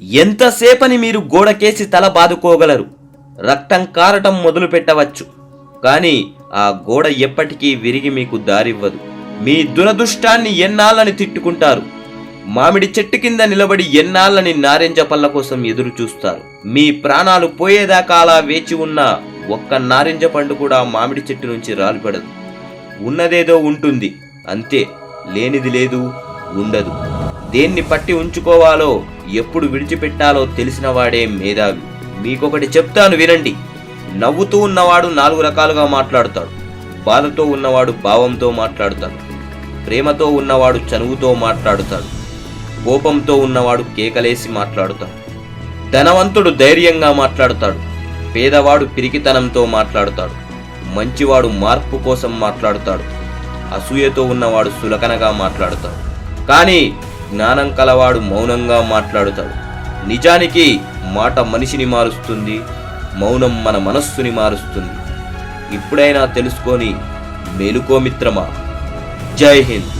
ఎంతసేపని మీరు గోడకేసి తల బాదుకోగలరు? రక్తం కారటం మొదలు పెట్టవచ్చు కానీ ఆ గోడ ఎప్పటికీ విరిగి మీకు దారివ్వదు. మీ దురదృష్టాన్ని ఎన్నాళ్ళని తిట్టుకుంటారు? మామిడి చెట్టు కింద నిలబడి ఎన్నాళ్ళని నారింజ పళ్ళ కోసం ఎదురు చూస్తారు మీ ప్రాణాలు పోయేదాకా అలా వేచి ఉన్న ఒక్క నారింజ పండు కూడా మామిడి చెట్టు నుంచి రాలిపడదు. ఉన్నదేదో ఉంటుంది. అంతే. లేనిది లేదు ఉండదు. దేన్ని పట్టి ఉంచుకోవాలో ఎప్పుడు విడిచిపెట్టాలో తెలిసిన వాడే మేధావి. మీకొకటి చెప్తాను వినండి. నవ్వుతూ ఉన్నవాడు నాలుగు రకాలుగా మాట్లాడతాడు. బాధతో ఉన్నవాడు భావంతో మాట్లాడతాడు. ప్రేమతో ఉన్నవాడు చనువుతో మాట్లాడుతాడు. కోపంతో ఉన్నవాడు కేకలేసి మాట్లాడుతాడు. ధనవంతుడు ధైర్యంగా మాట్లాడుతాడు. పేదవాడు పిరికితనంతో మాట్లాడుతాడు. మంచివాడు మార్పు కోసం మాట్లాడుతాడు. అసూయతో ఉన్నవాడు సులకనగా మాట్లాడుతాడు. కానీ జ్ఞానం కలవాడు మౌనంగా మాట్లాడుతాడు. నిజానికి మాట మనిషిని మారుస్తుంది మౌనం మన మనస్సుని మారుస్తుంది. ఇప్పుడైనా తెలుసుకొని మేలుకో మిత్రమా? జై హింద్.